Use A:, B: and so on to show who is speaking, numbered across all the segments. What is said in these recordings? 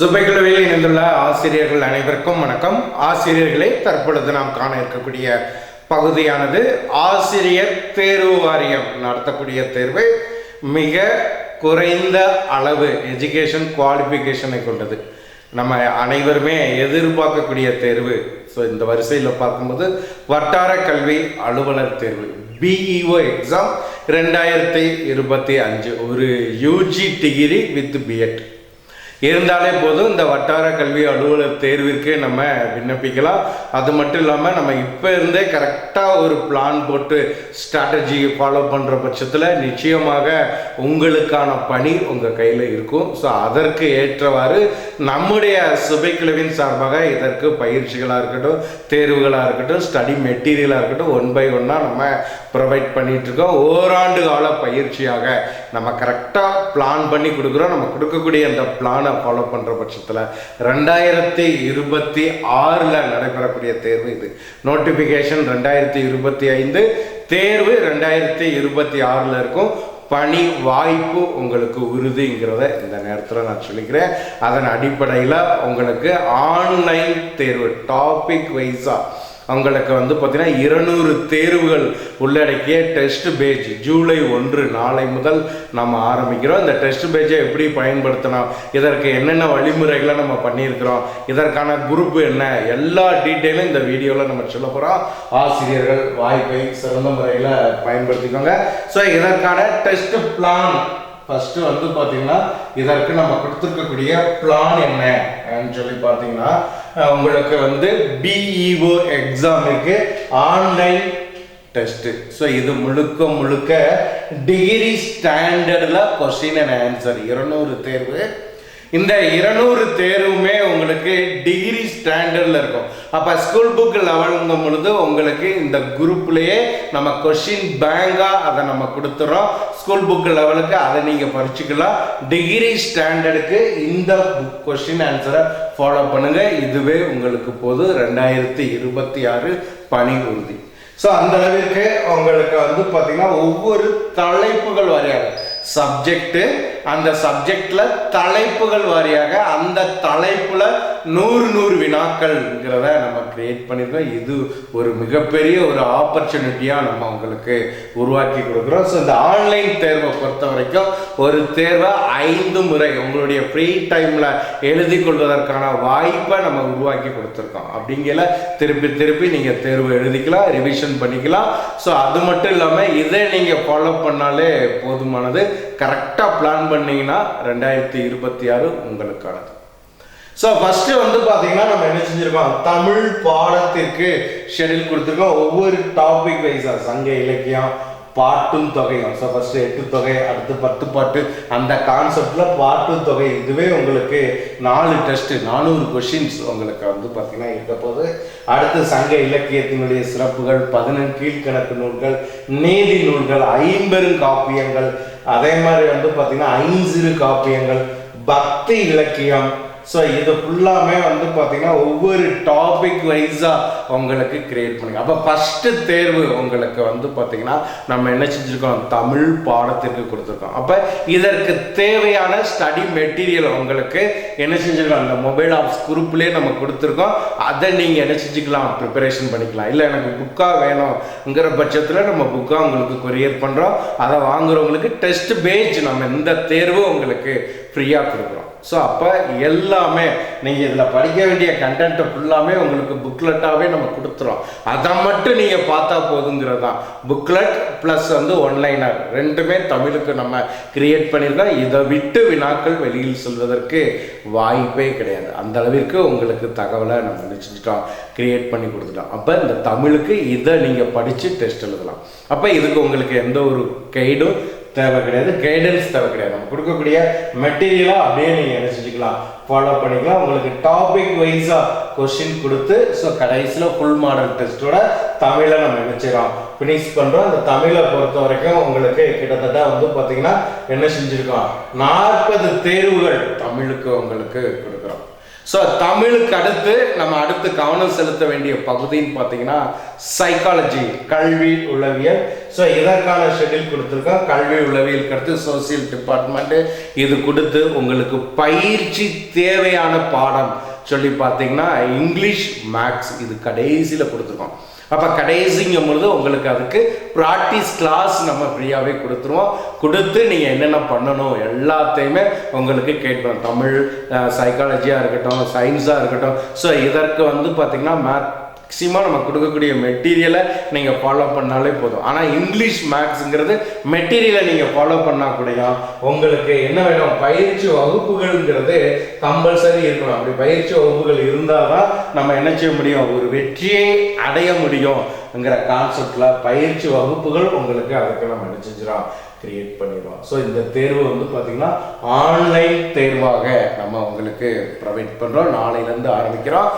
A: சுபைக்குழுவில் இணைந்துள்ள ஆசிரியர்கள் அனைவருக்கும் வணக்கம். ஆசிரியர்களை தற்பொழுது நாம் காண இருக்கக்கூடிய பகுதியானது ஆசிரியர் தேர்வு வாரியம் நடத்தக்கூடிய தேர்வு. மிக குறைந்த அளவு எஜுகேஷன் குவாலிஃபிகேஷனை கொண்டது. நம்ம அனைவருமே எதிர்பார்க்கக்கூடிய தேர்வு. ஸோ இந்த வரிசையில் பார்க்கும்போது வட்டார கல்வி அலுவலர் தேர்வு பிஇஓ எக்ஸாம் ரெண்டாயிரத்தி இருபத்தி அஞ்சு. ஒரு யூஜி டிகிரி வித் பிஎட் இருந்தாலே போதும் இந்த வட்டார கல்வி அலுவலர் தேர்விற்கு நம்ம விண்ணப்பிக்கலாம். அது மட்டும் இல்லாமல் நம்ம இப்போ இருந்தே கரெக்டாக ஒரு பிளான் போட்டு ஸ்ட்ராட்டஜி ஃபாலோ பண்ணுற பட்சத்தில் நிச்சயமாக உங்களுக்கான பணி உங்கள் கையில் இருக்கும். ஸோ அதற்கு ஏற்றவாறு நம்முடைய சுபைக்குழுவின் சார்பாக இதற்கு பயிற்சிகளாக இருக்கட்டும் தேர்வுகளாக இருக்கட்டும் ஸ்டடி மெட்டீரியலாக இருக்கட்டும் ஒன் பை ஒன்னாக நம்ம ப்ரொவைட் பண்ணிகிட்ருக்கோம் ஓராண்டு கால பயிற்சியாக நம்ம கரெக்டாக பிளான் பண்ணி கொடுக்குறோம். நம்ம கொடுக்கக்கூடிய அந்த பிளானை ஃபாலோ பண்ணுற பட்சத்தில் ரெண்டாயிரத்தி இருபத்தி ஆறில் நடைபெறக்கூடிய தேர்வு இது. நோட்டிஃபிகேஷன் ரெண்டாயிரத்தி இருபத்தி ஐந்து தேர்வு ரெண்டாயிரத்தி இருபத்தி ஆறில் இருக்கும். பணி வாய்ப்பு உங்களுக்கு உறுதிங்கிறத இந்த நேரத்தில் நான் சொல்லிக்கிறேன். அதன் அடிப்படையில் உங்களுக்கு ஆன்லைன் தேர்வு டாபிக் வைஸாக அவங்களுக்கு வந்து பார்த்திங்கன்னா இருநூறு தேர்வுகள் உள்ளடக்கிய டெஸ்ட் பேஜ். ஜூலை ஒன்று நாளை முதல் நம்ம ஆரம்பிக்கிறோம். இந்த டெஸ்ட் பேஜை எப்படி பயன்படுத்தணும்? இதற்கு என்னென்ன வழிமுறைகளை நம்ம பண்ணியிருக்கிறோம்? இதற்கான குரூப் என்ன? எல்லா டீட்டெயிலும் இந்த வீடியோவில் நம்ம சொல்ல போகிறோம் ஆசிரியர்கள் வாய்ப்பை சிறந்த முறையில் பயன்படுத்திக்கோங்க. ஸோ இதற்கான டெஸ்ட் பிளான். ஃபஸ்ட்டு வந்து பார்த்திங்கன்னா இதற்கு நம்ம கொடுத்துருக்கக்கூடிய பிளான் என்னன்னு சொல்லி பார்த்தீங்கன்னா உங்களுக்கு வந்து பிஇஓ எக்ஸாமுக்கு ஆன்லைன் டெஸ்ட்டு ஸோ இது முழுக்க முழுக்க டிகிரி ஸ்டாண்டர்டில் கொஸ்டின் அண்ட் ஆன்சர் இருநூறு தேர்வு. இந்த இருநூறு தேர்வுமே உங்களுக்கு டிகிரி ஸ்டாண்டர்டில் இருக்கும். அப்போ ஸ்கூல் புக் லெவலுங்கும் பொழுது உங்களுக்கு இந்த குரூப்லேயே நம்ம கொஷின் பேங்காக அதை நம்ம கொடுத்துறோம். ஸ்கூல் புக் லெவலுக்கு அதை நீங்கள் படிச்சுக்கலாம் டிகிரி ஸ்டாண்டர்டுக்கு இந்த புக் கொஷின் ஆன்சரை ஃபாலோ பண்ணுங்கள் இதுவே உங்களுக்கு போது ரெண்டாயிரத்தி இருபத்தி ஆறு பணி உறுதி. ஸோ அந்த அளவிற்கு உங்களுக்கு வந்து பார்த்தீங்கன்னா ஒவ்வொரு தலைப்புகள் வாரியாக சப்ஜெக்ட்டு அந்த சப்ஜெக்ட்ல தலைப்புகள் வாரியாக அந்த தலைப்புல நூறு நூறு வினாக்கள்ங்கிறத நம்ம கிரியேட் பண்ணியிருக்கோம் இது ஒரு மிகப்பெரிய ஒரு ஆப்பர்ச்சுனிட்டியாக நம்ம உங்களுக்கு உருவாக்கி கொடுக்குறோம். ஸோ இந்த ஆன்லைன் தேர்வை பொறுத்த வரைக்கும் ஒரு தேர்வை ஐந்து முறை உங்களுடைய ஃப்ரீ டைமில் எழுதி கொள்வதற்கான வாய்ப்பை நம்ம உருவாக்கி கொடுத்துருக்கோம். அப்படிங்கிற திருப்பி திருப்பி நீங்கள் தேர்வு எழுதிக்கலாம் ரிவிஷன் பண்ணிக்கலாம். ஸோ அது மட்டும் இல்லாமல் இதை நீங்கள் ஃபாலோ பண்ணாலே போதுமானது. கரெக்டாக பிளான் பண்ணீங்கன்னா ரெண்டாயிரத்தி இருபத்தி ஆறு உங்களுக்கானது. ஸோ ஃபர்ஸ்ட் வந்து பார்த்தீங்கன்னா நம்ம என்ன செஞ்சிருக்கோம்? தமிழ் பாடத்திற்கு ஷெடியூல் கொடுத்துருக்கோம். ஒவ்வொரு டாபிக் வைஸாக சங்க இலக்கியம் பாட்டும் தொகையும். ஸோ ஃபஸ்ட்டு எட்டு தொகை அடுத்து பத்து பாட்டு. அந்த கான்செப்ட்ல பாட்டும் தொகை இதுவே உங்களுக்கு நாலு டெஸ்ட் நானூறு கொஷின்ஸ் உங்களுக்கு வந்து பார்த்தீங்கன்னா இருக்க போது அடுத்து சங்க இலக்கியத்தினுடைய சிறப்புகள் பதினெண் கீழ்கணக்கு நூல்கள் நீதி நூல்கள் ஐம்பெரும் காப்பியங்கள் அதே மாதிரி வந்து பார்த்தீங்கன்னா ஐஞ்சிறு காப்பியங்கள் பக்தி இலக்கியம் ஸோ இது ஃபுல்லாமே வந்து பார்த்தீங்கன்னா ஒவ்வொரு டாபிக் வைஸாக உங்களுக்கு கிரியேட் பண்ணுங்க அப்போ ஃபஸ்ட்டு தேர்வு உங்களுக்கு வந்து பார்த்தீங்கன்னா நம்ம என்ன செஞ்சுருக்கோம்? தமிழ் பாடத்திற்கு கொடுத்துருக்கோம். அப்போ இதற்கு தேவையான ஸ்டடி மெட்டீரியல் உங்களுக்கு என்ன செஞ்சுருக்கோம்? அந்த மொபைல் ஆப்ஸ் குரூப்லேயே நம்ம கொடுத்துருக்கோம். அதை நீங்கள் என்ன செஞ்சுக்கலாம்? ப்ரிப்பரேஷன் பண்ணிக்கலாம். இல்லை எனக்கு புக்காக வேணுங்கிற பட்சத்தில் நம்ம புக்காக உங்களுக்கு கொரியர் பண்ணுறோம் அதை வாங்குறவங்களுக்கு டெஸ்ட் பேஜ் நம்ம இந்த தேர்வு உங்களுக்கு ஃப்ரீயாக கொடுக்குறோம். ஸோ அப்போ எல்லாமே நீங்கள் இதில் படிக்க வேண்டிய கண்டென்ட்டை ஃபுல்லாமே உங்களுக்கு புக்லெட்டாகவே நம்ம கொடுத்துறோம். அதை மட்டும் நீங்கள் பார்த்தா போதுங்கிறது தான் புக்லெட் ப்ளஸ் வந்து ஒன்லைனர் ரெண்டுமே தமிழுக்கு நம்ம கிரியேட் பண்ணியிருக்கோம் இதை விட்டு வினாக்கள் வெளியில் செல்வதற்கு வாய்ப்பே கிடையாது. அந்த அளவிற்கு உங்களுக்கு தகவலை நம்ம நினச்சிட்டோம் கிரியேட் பண்ணி கொடுத்துட்டோம். அப்போ இந்த தமிழுக்கு இதை நீங்கள் படித்து டெஸ்ட் எழுதலாம். அப்போ இதுக்கு உங்களுக்கு எந்த ஒரு கைடும் தேவை கிடையாது கைடன்ஸ் தேவை கிடையாது நம்ம கொடுக்கக்கூடிய மெட்டீரியலாக அப்படியே நீங்கள் என்ன செஞ்சுக்கலாம். ஃபாலோ பண்ணிக்கலாம். உங்களுக்கு டாபிக் வைஸாக கொஷின் கொடுத்து ஸோ கடைசியில் ஃபுல் மாடல் டெஸ்ட்டோட தமிழை நம்ம நினச்சிடறோம் ஃபினிஷ் பண்ணுறோம் அந்த தமிழை பொறுத்த வரைக்கும் உங்களுக்கு கிட்டத்தட்ட வந்து பார்த்தீங்கன்னா என்ன செஞ்சுருக்கோம்? நாற்பது தேர்வுகள் தமிழுக்கு உங்களுக்கு கொடுக்கும் ஸோ தமிழுக்கு அடுத்து நம்ம அடுத்து கவனம் செலுத்த வேண்டிய பகுதின்னு பார்த்தீங்கன்னா சைக்காலஜி கல்வி உளவியல். ஸோ இதற்கான ஷெட்யூல் கொடுத்துருக்கோம்? கல்வி உளவியலுக்கு அடுத்து சோசியல் டிபார்ட்மெண்ட்டு இது கொடுத்து உங்களுக்கு பயிற்சி தேவையான பாடம் சொல்லி பார்த்தீங்கன்னா இங்கிலீஷ் மேக்ஸ் இது கடைசியில் கொடுத்துருக்கோம். அப்போ கடைசிங்கும் பொழுது உங்களுக்கு அதுக்கு ப்ராக்டிஸ் கிளாஸ் நம்ம ஃப்ரீயாகவே கொடுத்துருவோம். கொடுத்து நீங்கள் என்னென்ன பண்ணணும் எல்லாத்தையுமே உங்களுக்கு கேட்போம். தமிழ் சைக்காலஜியாக இருக்கட்டும் சயின்ஸாக இருக்கட்டும். ஸோ இதற்கு வந்து பார்த்திங்கன்னா மேக்ஸிமம் நம்ம கொடுக்கக்கூடிய மெட்டீரியலை நீங்கள் ஃபாலோ பண்ணாலே போதும். ஆனால் இங்கிலீஷ் மேக்ஸுங்கிறது மெட்டீரியலை நீங்கள் ஃபாலோ பண்ணால் கூடயும் உங்களுக்கு என்ன வேணும்? பயிற்சி வகுப்புகள்ங்கிறது கம்பல்சரி இருக்கணும். அப்படி பயிற்சி வகுப்புகள் இருந்தால் தான் நம்ம என்ன செய்ய முடியும்? ஒரு வெற்றியை அடைய முடியும். முடியும்ங்கிற கான்செப்டில் பயிற்சி வகுப்புகள் உங்களுக்கு அதுக்கு நம்ம என்ன செஞ்சிடும் கிரியேட் பண்ணிடுவோம் ஸோ இந்த தேர்வு வந்து பார்த்திங்கன்னா ஆன்லைன் தேர்வாக நம்ம உங்களுக்கு ப்ரொவைட் பண்ணுறோம் நாளையிலேருந்து ஆரம்பிக்கிறோம்.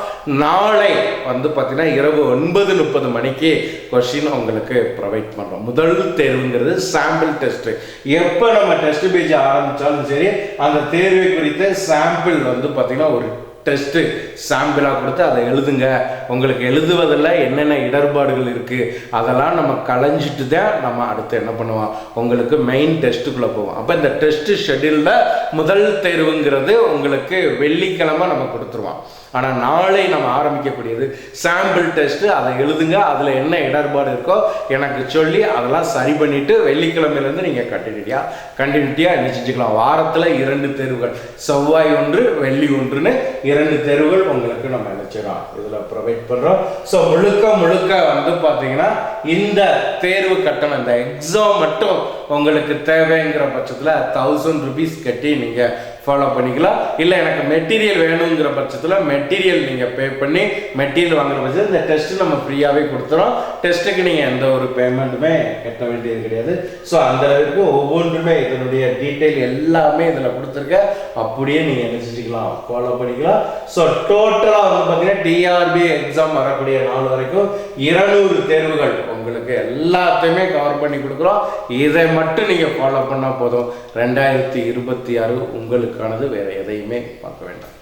A: நாளை வந்து பார்த்திங்கன்னா இரவு ஒன்பது முப்பது மணிக்கு கொஷின் உங்களுக்கு ப்ரொவைட் பண்ணுறோம் முதல் தேர்வுங்கிறது சாம்பிள் டெஸ்ட்டு எப்போ நம்ம டெஸ்ட் பேஜ் ஆரம்பித்தாலும் சரி அந்த தேர்வை குறித்த சாம்பிள் வந்து பார்த்திங்கன்னா ஒரு டெஸ்ட்டு சாம்பிளாக கொடுத்து அதை எழுதுங்க. உங்களுக்கு எழுதுவதில் என்னென்ன இடர்பாடுகள் இருக்குது அதெல்லாம் நம்ம களைஞ்சிட்டு தான் நம்ம அடுத்து என்ன பண்ணுவோம்? உங்களுக்கு மெயின் டெஸ்ட்டுக்குள்ளே போவோம். அப்போ இந்த டெஸ்ட்டு ஷெட்யூலில் முதல் தேர்வுங்கிறது உங்களுக்கு வெள்ளிக்கிழமை நம்ம கொடுத்துருவோம். ஆனால் நாளை நம்ம ஆரம்பிக்கக்கூடியது சாம்பிள் டெஸ்ட்டு அதை எழுதுங்க அதில் என்ன இடர்பாடு இருக்கோ எனக்கு சொல்லி அதெல்லாம் சரி பண்ணிவிட்டு வெள்ளிக்கிழமையிலேருந்து நீங்கள் கண்டினியூட்டியாக கண்டினியூட்டியாக நிச்சயிச்சுக்கலாம் வாரத்தில் இரண்டு தேர்வுகள். செவ்வாய் ஒன்று வெள்ளி ஒன்றுன்னு இரண்டு தேர்வுகள் உங்களுக்கு நம்ம நினைச்சிடலாம் இதில் ப்ரொவைட் பண்ணுறோம் ஸோ முழுக்க முழுக்க வந்து பார்த்தீங்கன்னா இந்த தேர்வு கட்டணம் இந்த எக்ஸாம் மட்டும் உங்களுக்கு தேவைங்கிற பட்சத்தில் தௌசண்ட் ருபீஸ் கட்டி நீங்கள் ஃபாலோ பண்ணிக்கலாம். இல்லை எனக்கு மெட்டீரியல் வேணுங்கிற பட்சத்தில் மெட்டீரியல் நீங்கள் பே பண்ணி மெட்டீரியல் வாங்குற பட்சத்தில் இந்த டெஸ்ட்டு நம்ம ஃப்ரீயாகவே கொடுத்துறோம். டெஸ்ட்டுக்கு நீங்கள் எந்த ஒரு பேமெண்ட்டுமே கட்ட வேண்டியது கிடையாது. ஸோ அந்த அளவுக்கு ஒவ்வொன்றுமே இதனுடைய டீட்டெயில் எல்லாமே இதில் கொடுத்துருக்க. அப்படியே நீங்கள் நினச்சிக்கலாம். செஞ்சுக்கலாம் ஃபாலோ பண்ணிக்கலாம் ஸோ டோட்டலாக வந்து பார்த்தீங்கன்னா டிஆர்பி எக்ஸாம் வரக்கூடிய நாள் வரைக்கும் இருநூறு தேர்வுகள். உங்களுக்கு எல்லாத்தையுமே கவர் பண்ணி கொடுக்குறோம். இதை மட்டும் நீங்கள் ஃபாலோ பண்ணால் போதும். ரெண்டாயிரத்தி இருபத்தி ஆறு உங்களுக்கானது வேறு எதையுமே பார்க்க வேண்டாம்.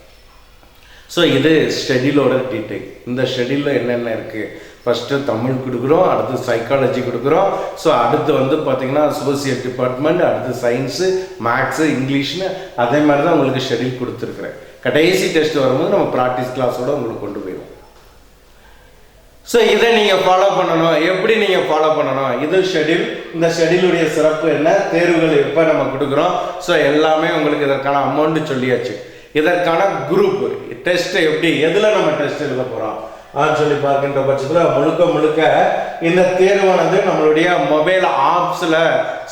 A: ஸோ இது ஷெடியூலோட டீட்டெயில் இந்த ஷெடியூலில் என்னென்ன இருக்குது ஃபஸ்ட்டு தமிழ் கொடுக்குறோம் அடுத்து சைக்காலஜி கொடுக்குறோம். ஸோ அடுத்து வந்து பார்த்திங்கன்னா சோசியல் டிபார்ட்மெண்ட் அடுத்து சயின்ஸு மேக்ஸு இங்கிலீஷ்னு அதே மாதிரி தான் உங்களுக்கு ஷெடியூல் கொடுத்துருக்குறேன். கடைசி டெஸ்ட் வரும்போது நம்ம ப்ராக்டிஸ் கிளாஸோடு உங்களுக்கு கொண்டு போயிடுவோம். ஸோ இதை நீங்கள் ஃபாலோ பண்ணணும். எப்படி நீங்கள் ஃபாலோ பண்ணணும்? இது ஷெடியூல் இந்த ஷெடியூலுடைய சிறப்பு என்ன? தேர்வுகள் எப்போ நம்ம கொடுக்குறோம்? ஸோ எல்லாமே உங்களுக்கு இதற்கான அமௌண்ட்டு சொல்லியாச்சு. இதற்கான குரூப் டெஸ்ட்டு எப்படி? எதில் நம்ம டெஸ்ட் எழுத போகிறோம் சொல்லி பார்க்கின்ற பட்சத்தில் முழுக்க முழுக்க இந்த தேர்வானது நம்மளுடைய மொபைல் ஆப்ஸில்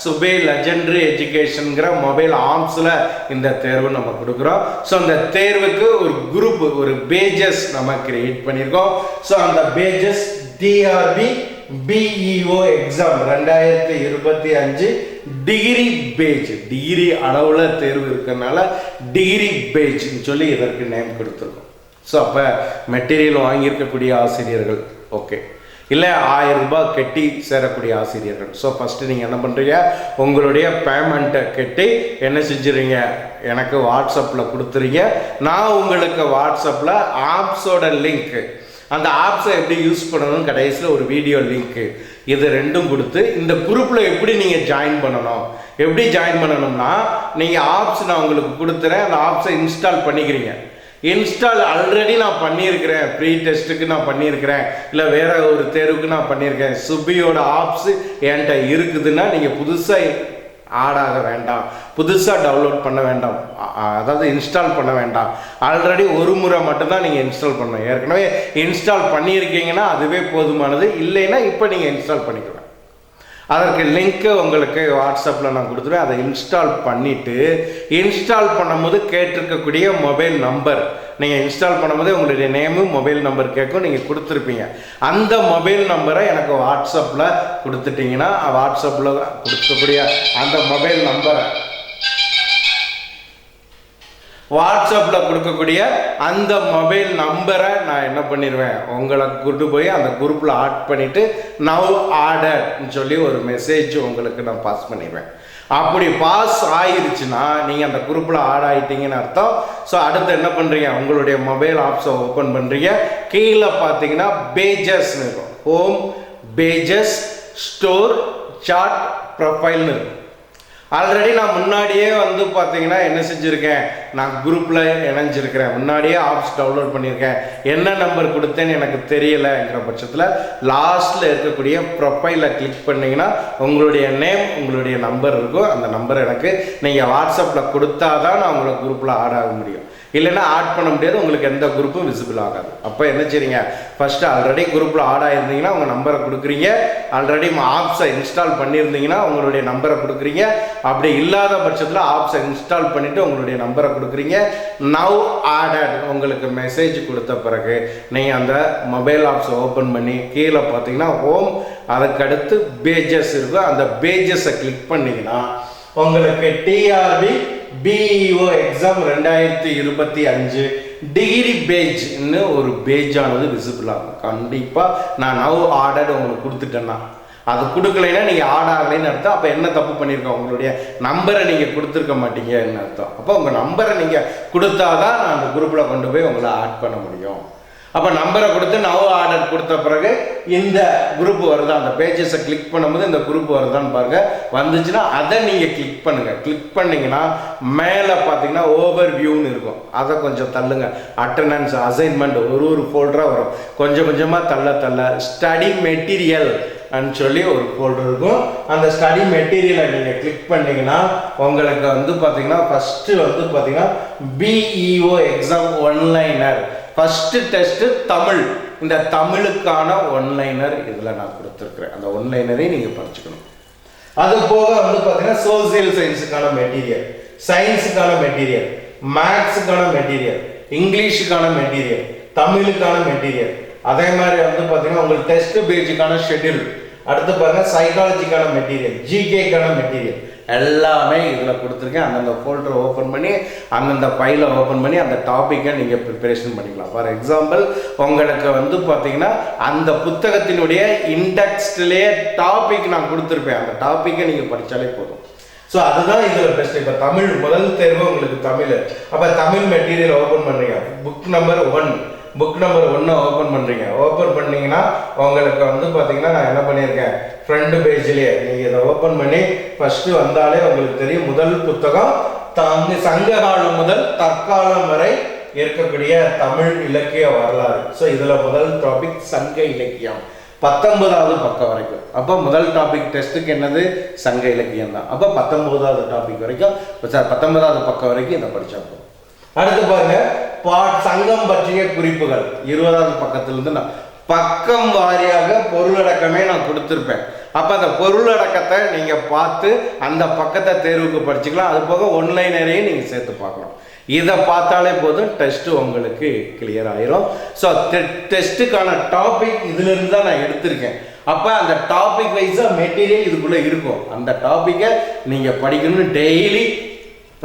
A: சுபே லெஜெண்டரி எஜுகேஷனுங்கிற மொபைல் ஆப்ஸில் இந்த தேர்வு நம்ம கொடுக்குறோம். ஸோ அந்த தேர்வுக்கு ஒரு குரூப் ஒரு பேஜஸ் நம்ம கிரியேட் பண்ணியிருக்கோம். ஸோ அந்த பேஜஸ் டிஆர்பி பிஇஓ எக்ஸாம் ரெண்டாயிரத்தி இருபத்தி அஞ்சு டிகிரி பேஜ் டிகிரி அளவில் தேர்வு இருக்கிறதுனால டிகிரி பேஜ்னு சொல்லி இதற்கு நேம் கொடுத்துருக்கோம். ஸோ அப்போ மெட்டீரியல் வாங்கியிருக்கக்கூடிய ஆசிரியர்கள் ஓகே இல்லை ஆயிரம் ரூபாய் கட்டி சேரக்கூடிய ஆசிரியர்கள். ஸோ ஃபஸ்ட்டு நீங்கள் என்ன பண்ணுறீங்க உங்களுடைய பேமெண்ட்டை கட்டி என்ன செஞ்சுறீங்க எனக்கு வாட்ஸ்அப்பில் கொடுத்துறீங்க நான் உங்களுக்கு வாட்ஸ்அப்பில் ஆப்ஸோட லிங்க்கு அந்த ஆப்ஸை எப்படி யூஸ் பண்ணணும் கடைசியில் ஒரு வீடியோ லிங்க்கு இது ரெண்டும் கொடுத்து இந்த குரூப்பில் எப்படி நீங்கள் ஜாயின் பண்ணணும்? எப்படி ஜாயின் பண்ணணும்னா நீங்கள் ஆப்ஸ் நான் உங்களுக்கு கொடுத்துறேன். அந்த ஆப்ஸை இன்ஸ்டால் பண்ணிக்கிறீங்க. இன்ஸ்டால் ஆல்ரெடி நான் பண்ணியிருக்கிறேன். ப்ரீ டெஸ்ட்டுக்கு நான் பண்ணியிருக்கிறேன். இல்லை வேற ஒரு தேர்வுக்கு நான் பண்ணியிருக்கேன். சுபியோட ஆப்ஸ் என்கிட்ட இருக்குதுன்னா நீங்கள் புதுசாக ஆட் ஆக வேண்டாம். புதுசாக டவுன்லோட் பண்ண வேண்டாம். அதாவது இன்ஸ்டால் பண்ண வேண்டாம். ஆல்ரெடி ஒரு முறை மட்டும்தான் நீங்கள் இன்ஸ்டால் பண்ணணும். ஏற்கனவே இன்ஸ்டால் பண்ணியிருக்கீங்கன்னா அதுவே போதுமானது. இல்லைன்னா இப்போ நீங்கள் இன்ஸ்டால் பண்ணிக்கலாம் அதற்கு லிங்க்கு உங்களுக்கு வாட்ஸ்அப்பில் நான் கொடுத்துருவேன் அதை இன்ஸ்டால் பண்ணிவிட்டு இன்ஸ்டால் பண்ணும்போது கேட்டிருக்கக்கூடிய மொபைல் நம்பர் நீங்கள் இன்ஸ்டால் பண்ணும்போது உங்களுடைய நேமு மொபைல் நம்பர் கேட்கும் நீங்கள் கொடுத்துருப்பீங்க. அந்த மொபைல் நம்பரை எனக்கு வாட்ஸ்அப்பில் கொடுத்துட்டிங்கன்னா வாட்ஸ்அப்பில் கொடுக்கக்கூடிய அந்த மொபைல் நம்பரை வாட்ஸ்அப்பில் கொடுக்கக்கூடிய அந்த மொபைல் நம்பரை நான் என்ன பண்ணிடுவேன் உங்களை கொண்டு போய் அந்த குரூப்பில் ஆட் பண்ணிவிட்டு நவ் ஆர்டர்னு சொல்லி ஒரு மெசேஜ் உங்களுக்கு நான் பாஸ் பண்ணிடுவேன் அப்படி பாஸ் ஆயிருச்சுன்னா நீங்கள் அந்த குரூப்பில் ஆட் ஆகிட்டீங்கன்னு அர்த்தம். ஸோ அடுத்து என்ன பண்ணுறீங்க உங்களுடைய மொபைல் ஆப்ஸை ஓப்பன் பண்ணுறீங்க கீழே பார்த்தீங்கன்னா பேஜஸ்ன்னு இருக்கும். ஹோம் பேஜஸ் ஸ்டோர் சாட் ப்ரொஃபைல்னு இருக்கும். ஆல்ரெடி நான் முன்னாடியே வந்து பார்த்தீங்கன்னா என்ன செஞ்சுருக்கேன்? நான் குரூப்பில் இணைஞ்சிருக்கிறேன். முன்னாடியே ஆப்ஸ் டவுன்லோட் பண்ணியிருக்கேன். என்ன நம்பர் கொடுத்தேன்னு எனக்கு தெரியலைங்கிற பட்சத்தில் லாஸ்ட்டில் இருக்கக்கூடிய ப்ரொஃபைலை கிளிக் பண்ணிங்கன்னா உங்களுடைய நேம் உங்களுடைய நம்பர் இருக்கும். அந்த நம்பர் எனக்கு நீங்கள் வாட்ஸ்அப்பில் கொடுத்தா தான் நான் உங்களை குரூப்பில் ஆட் ஆக முடியும். இல்லைன்னா ஆட் பண்ண முடியாது உங்களுக்கு எந்த குரூப்பும் விசிபிள் ஆகாது. அப்போ என்ன செய்றீங்க? ஃபர்ஸ்ட் ஆல்ரெடி குரூப்பில் ஆட் ஆயிருந்தீங்கன்னா உங்கள் நம்பரை கொடுக்குறீங்க. ஆல்ரெடி ஆப்ஸை இன்ஸ்டால் பண்ணியிருந்தீங்கன்னா உங்களுடைய நம்பரை கொடுக்குறீங்க. அப்படி இல்லாத பட்சத்தில் ஆப்ஸை இன்ஸ்டால் பண்ணிவிட்டு உங்களுடைய நம்பரை கொடுக்குறீங்க. நவ் ஆடட் உங்களுக்கு மெசேஜ் கொடுத்த பிறகு நீங்கள் அந்த மொபைல் ஆப்ஸை ஓப்பன் பண்ணி கீழே பார்த்தீங்கன்னா ஹோம் அதுக்கடுத்து பேஜஸ் இருக்கும் அந்த பேஜஸை கிளிக் பண்ணிங்கன்னா உங்களுக்கு டிஆர்பி பிஇஓ எக்ஸாம் ரெண்டாயிரத்தி இருபத்தி அஞ்சு. டிகிரி பேஜ்னு ஒரு பேஜானது விசிபிள் ஆகும் கண்டிப்பாக நான் நவ் ஆர்டர் உங்களுக்கு கொடுத்துட்டேன்னா. அது கொடுக்கலைன்னா நீங்கள் ஆட் ஆகலைன்னு அர்த்தம். அப்போ என்ன தப்பு பண்ணியிருக்கோம்? உங்களுடைய நம்பரை நீங்கள் கொடுத்துருக்க மாட்டீங்கன்னு அர்த்தம்? அப்போ உங்கள் நம்பரை நீங்கள் கொடுத்தாதான் நான் அந்த குரூப்பில் கொண்டு போய் உங்களை ஆட் பண்ண முடியும். அப்போ நம்பரை கொடுத்து நவ ஆர்டர் கொடுத்த பிறகு இந்த குரூப் வருதா? அந்த பேஜஸை கிளிக் பண்ணும்போது இந்த குரூப் வருதான்னு பாருங்க. வந்துச்சுன்னா அதை நீங்கள் கிளிக் பண்ணுங்க. கிளிக் பண்ணிங்கன்னா மேலே பார்த்தீங்கன்னா ஓவர் வியூன்னு இருக்கும். அதை கொஞ்சம் தள்ளுங்க. அட்டண்டன்ஸ் அசைன்மெண்ட் ஒரு ஒரு ஃபோல்டராக வரும். கொஞ்சம் கொஞ்சமாக தள்ள தள்ள. ஸ்டடி மெட்டீரியல் சொல்லி ஒரு ஃபோல்டர் இருக்கும். அந்த ஸ்டடி மெட்டீரியலை நீங்கள் கிளிக் பண்ணிங்கன்னா உங்களுக்கு வந்து பார்த்தீங்கன்னா ஃபஸ்ட்டு வந்து பார்த்தீங்கன்னா BEO exam one liner first test Tamil. இந்த தமிழுக்கான ஒன்லைனர் இதில் நான் கொடுத்துருக்குறேன். அந்த ஒன்லைனரையும் நீங்கள் படிச்சுக்கணும். அது போக வந்து பார்த்தீங்கன்னா சோசியல் சயின்ஸுக்கான மெட்டீரியல் சயின்ஸுக்கான மெட்டீரியல் மேக்ஸுக்கான மெட்டீரியல் இங்கிலீஷுக்கான மெட்டீரியல் தமிழுக்கான மெட்டீரியல் அதே மாதிரி வந்து பார்த்தீங்கன்னா உங்களுக்கு டெஸ்ட் பேஜுக்கான ஷெட்யூல் அடுத்து பாருங்க சைக்காலஜிக்கான மெட்டீரியல் ஜிகேக்கான மெட்டீரியல் எல்லாமே இதில் கொடுத்துருக்கேன். அந்தந்த ஃபோல்டரை ஓப்பன் பண்ணி அந்தந்த ஃபைலை ஓப்பன் பண்ணி அந்த டாப்பிக்கை நீங்கள் ப்ரிப்பரேஷன் பண்ணிக்கலாம். ஃபார் எக்ஸாம்பிள் உங்களுக்கு வந்து பார்த்தீங்கன்னா அந்த புத்தகத்தினுடைய இண்டெக்ஸ்ட்லேயே டாபிக் நான் கொடுத்துருப்பேன். அந்த டாப்பிக்கை நீங்கள் படித்தாலே போதும். ஸோ அதுதான் இதில் பெஸ்ட் இப்போ தமிழ் முதல் தேர்வு உங்களுக்கு தமிழ். அப்போ தமிழ் மெட்டீரியல் ஓப்பன் பண்ணுறீங்க book number one book number ஒன்றை ஓப்பன் பண்ணுறீங்க ஓப்பன் பண்ணீங்கன்னா உங்களுக்கு வந்து பார்த்தீங்கன்னா நான் என்ன பண்ணியிருக்கேன்? ஃப்ரண்ட் பேஜ்லேயே நீங்கள் இதை ஓப்பன் பண்ணி ஃபஸ்ட்டு வந்தாலே உங்களுக்கு தெரியும் முதல் புத்தகம் தங்கு சங்க காலம் முதல் தற்காலம் வரை இருக்கக்கூடிய தமிழ் இலக்கிய வரலாறு. ஸோ இதில் முதல் டாபிக் சங்க இலக்கியம். பத்தொன்பதாவது பக்கம் வரைக்கும். அப்போ முதல் டாபிக் டெஸ்ட்டுக்கு என்னது? சங்க இலக்கியம் தான் அப்போ பத்தொன்பதாவது டாபிக் வரைக்கும். சார் பத்தொன்பதாவது பக்கம் வரைக்கும் இதை படித்தோம் அடுத்து பாருங்க பா சங்கம் பற்றிய குறிப்புகள். இருபதாவது பக்கத்திலிருந்து நான் பக்கம் வாரியாக பொருளடக்கமே நான் கொடுத்துருப்பேன். அப்போ அந்த பொருளடக்கத்தை நீங்கள் பார்த்து அந்த பக்கத்தை தேர்வுக்கு படிச்சுக்கலாம். அது போக ஒன்லைனரையும் நீங்கள் சேர்த்து பார்க்கலாம் இதை பார்த்தாலே போதும் டெஸ்ட்டு உங்களுக்கு கிளியர் ஆயிரும். ஸோ டெஸ்ட்டுக்கான டாபிக் இதுலேருந்து தான் நான் எடுத்திருக்கேன். அப்போ அந்த டாபிக் வைஸாக மெட்டீரியல் இதுக்குள்ளே இருக்கும். அந்த டாப்பிக்கை நீங்கள் படிக்கணும்னு டெய்லி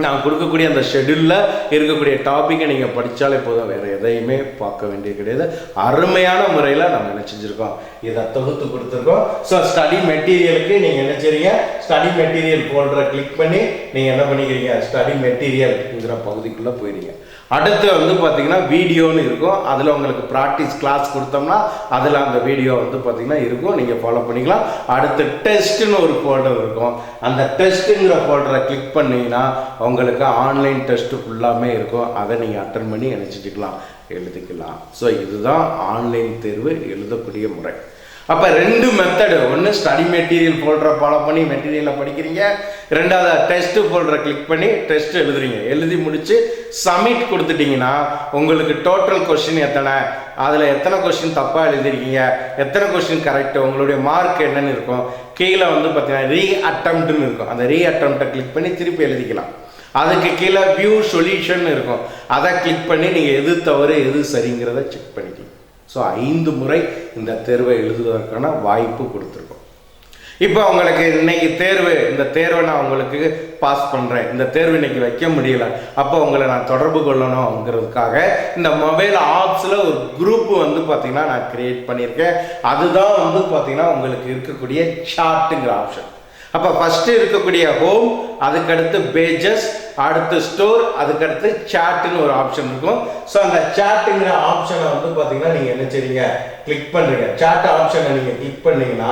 A: நான் கொடுக்கக்கூடிய அந்த ஷெட்யூலில் இருக்கக்கூடிய டாப்பிக்கை நீங்கள் படித்தாலே போதும். வேறு எதையுமே பார்க்க வேண்டியது கிடையாது. அருமையான முறையில் நம்ம என்ன செஞ்சுருக்கோம்? இதை தொகுத்து கொடுத்துருக்கோம். ஸோ ஸ்டடி மெட்டீரியலுக்கு நீங்கள் என்ன செய்றீங்க? ஸ்டடி மெட்டீரியல் போன்ற கிளிக் பண்ணி நீங்கள் என்ன பண்ணிக்கிறீங்க? ஸ்டடி மெட்டீரியல்ங்கிற பகுதிக்குள்ளே போயிடுங்க அடுத்து வந்து பார்த்தீங்கன்னா வீடியோன்னு இருக்கும். அதில் உங்களுக்கு ப்ராக்டிஸ் கிளாஸ் கொடுத்தோம்னா அதில் அந்த வீடியோ வந்து பார்த்தீங்கன்னா இருக்கும். நீங்கள் ஃபாலோ பண்ணிக்கலாம். அடுத்து டெஸ்ட்டுன்னு ஒரு ஃபோல்டர் இருக்கும். அந்த டெஸ்ட்டுங்கிற ஃபோல்டரை கிளிக் பண்ணிங்கன்னா உங்களுக்கு ஆன்லைன் டெஸ்ட்டு ஃபுல்லாமே இருக்கும். அதை நீங்கள் அட்டன் பண்ணி நினச்சிட்டுக்கலாம் எழுதிக்கலாம். ஸோ இதுதான் ஆன்லைன் தேர்வு. எழுதக்கூடிய முறை. அப்போ ரெண்டு மெத்தடு ஒன்று ஸ்டடி மெட்டீரியல் ஃபோல்டரை ஃபாலோ பண்ணி மெட்டீரியலை படிக்கிறீங்க. ரெண்டாவது டெஸ்ட் ஃபோல்டரை கிளிக் பண்ணி டெஸ்ட் எழுதுறீங்க. எழுதி முடிச்சு சப்மிட் கொடுத்துட்டீங்கன்னா உங்களுக்கு டோட்டல் கொஷின் எத்தனை? அதில் எத்தனை கொஸ்டின் தப்பாக எழுதிருக்கீங்க? எத்தனை கொஷின் கரெக்ட் உங்களுடைய மார்க் என்னன்னு இருக்கும். கீழே வந்து பார்த்தீங்கன்னா ரீ அட்டம்ப்ட்னு இருக்கும். அந்த ரீ அட்டம்ப்டை கிளிக் பண்ணி திருப்பி எழுதிக்கலாம். அதுக்கு கீழே வியூ சொல்யூஷன் இருக்கும். அதை கிளிக் பண்ணி நீங்கள் எது தவறு எது சரிங்கிறத செக் பண்ணிக்கலாம். ஸோ ஐந்து முறை இந்த தேர்வை எழுதுவதற்கான வாய்ப்பு கொடுத்துருக்கோம். இப்போ அவங்களுக்கு இன்னைக்கு தேர்வு இந்த தேர்வை நான் உங்களுக்கு பாஸ் பண்ணுறேன் இந்த தேர்வு இன்னைக்கு வைக்க முடியல. அப்போ உங்களை நான் தொடர்பு கொள்ளணுங்கிறதுக்காக இந்த மொபைல் ஆப்ஸில் ஒரு குரூப் வந்து பார்த்திங்கன்னா நான் கிரியேட் பண்ணியிருக்கேன். அதுதான் வந்து பார்த்திங்கன்னா உங்களுக்கு இருக்கக்கூடிய சாட்டுங்கிற ஆப்ஷன் அப்போ ஃபஸ்ட்டு இருக்கக்கூடிய ஹோம் அதுக்கடுத்து பேஜஸ் அடுத்து ஸ்டோர் அதுக்கடுத்து சாட்டுன்னு ஒரு ஆப்ஷன் இருக்கும். ஸோ அந்த சாட்டுங்கிற ஆப்ஷனை வந்து பார்த்தீங்கன்னா நீங்கள் என்ன செய்றீங்க? கிளிக் பண்ணுறீங்க சாட் ஆப்ஷனை நீங்கள் கிளிக் பண்ணீங்கன்னா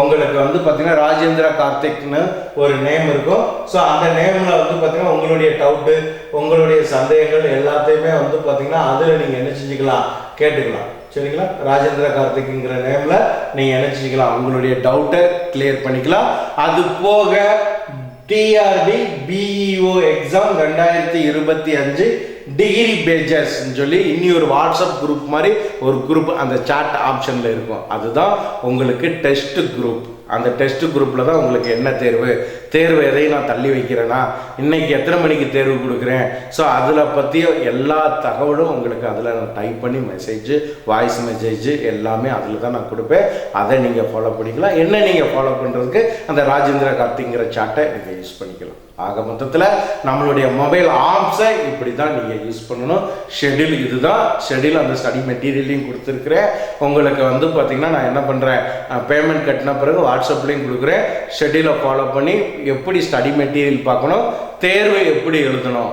A: உங்களுக்கு வந்து பார்த்தீங்கன்னா ராஜேந்திர கார்த்திக்னு ஒரு நேம் இருக்கும். ஸோ அந்த நேமில் வந்து பார்த்தீங்கன்னா உங்களுடைய டவுட்டு உங்களுடைய சந்தேகங்கள் எல்லாத்தையுமே வந்து பார்த்தீங்கன்னா அதில் நீங்கள் என்ன செஞ்சுக்கலாம்? கேட்டுக்கலாம். சரிங்களா? ராஜேந்திர கார்த்திக்ங்கிற நேமில் நீங்கள் என்ன செஞ்சுக்கலாம்? உங்களுடைய டவுட்டை கிளியர் பண்ணிக்கலாம். அது போக டிஆர்பி பிஇஓ எக்ஸாம் ரெண்டாயிரத்தி இருபத்தி அஞ்சு டிகிரி பேஜஸ் சொல்லி இனி ஒரு வாட்ஸ்அப் குரூப் மாதிரி ஒரு குரூப் அந்த சாட் ஆப்ஷனில் இருக்கும். அதுதான் உங்களுக்கு டெஸ்ட் குரூப் அந்த டெஸ்ட் குரூப்பில் தான் உங்களுக்கு என்ன தேர்வு? தேர்வு எதையும் நான் தள்ளி வைக்கிறேன்னா இன்னைக்கு எத்தனை மணிக்கு தேர்வு கொடுக்குறேன்? ஸோ அதில் பற்றிய எல்லா தகவலும் உங்களுக்கு அதில் நான் டைப் பண்ணி மெசேஜ் வாய்ஸ் மெசேஜ் எல்லாமே அதில் தான் நான் கொடுப்பேன். அதை நீங்கள் ஃபாலோ பண்ணிக்கலாம். என்ன நீங்கள் ஃபாலோ பண்ணுறதுக்கு அந்த ராஜேந்திர கார்த்திங்கிற சாட்டை நீங்கள் யூஸ் பண்ணிக்கலாம். ஆக மொத்தத்தில் நம்மளுடைய மொபைல் ஆப்ஸை இப்படி தான் நீங்கள் யூஸ் பண்ணணும். ஷெட்யூல் இதுதான். ஷெட்யூல் அந்த ஸ்டடி மெட்டீரியலையும் கொடுத்துருக்குறேன். உங்களுக்கு வந்து பார்த்திங்கன்னா நான் என்ன பண்ணுறேன் பேமெண்ட் கட்டின பிறகு வாட்ஸ்அப்லேயும் கொடுக்குறேன். ஷெட்யூலை ஃபாலோ பண்ணி எப்படி ஸ்டடி மெட்டீரியல் பார்க்கணும்? தேர்வு எப்படி எழுதணும்?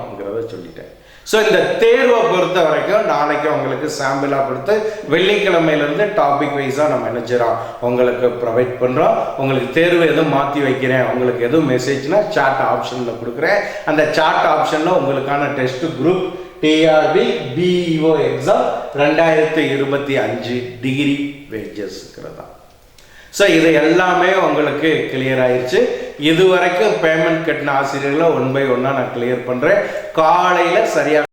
A: சொல்லிட்டேன். ஸோ இந்த தேர்வை பொறுத்த வரைக்கும் நாளைக்கு உங்களுக்கு சாம்பிளாக கொடுத்து வெள்ளிக்கிழமையிலேருந்து டாபிக் வைஸாக நம்ம என்ன செய்கிறோம் உங்களுக்கு ப்ரொவைட் பண்ணுறோம் உங்களுக்கு தேர்வு எதுவும் மாற்றி வைக்கிறேன் உங்களுக்கு எதுவும் மெசேஜ்னா சாட் ஆப்ஷனில் கொடுக்குறேன். அந்த சாட் ஆப்ஷனில் உங்களுக்கான test group TRB BEO exam ரெண்டாயிரத்தி இருபத்தி அஞ்சு டிகிரி வேஜஸ்ங்கிறதா ஸோ இது எல்லாமே உங்களுக்கு கிளியர் ஆயிடுச்சு இது வரைக்கும் பேமெண்ட் கட்டின ஆசிரியர்களை ஒன் பை ஒன்னாக நான் கிளியர் பண்ணுறேன் காலையில் சரியாக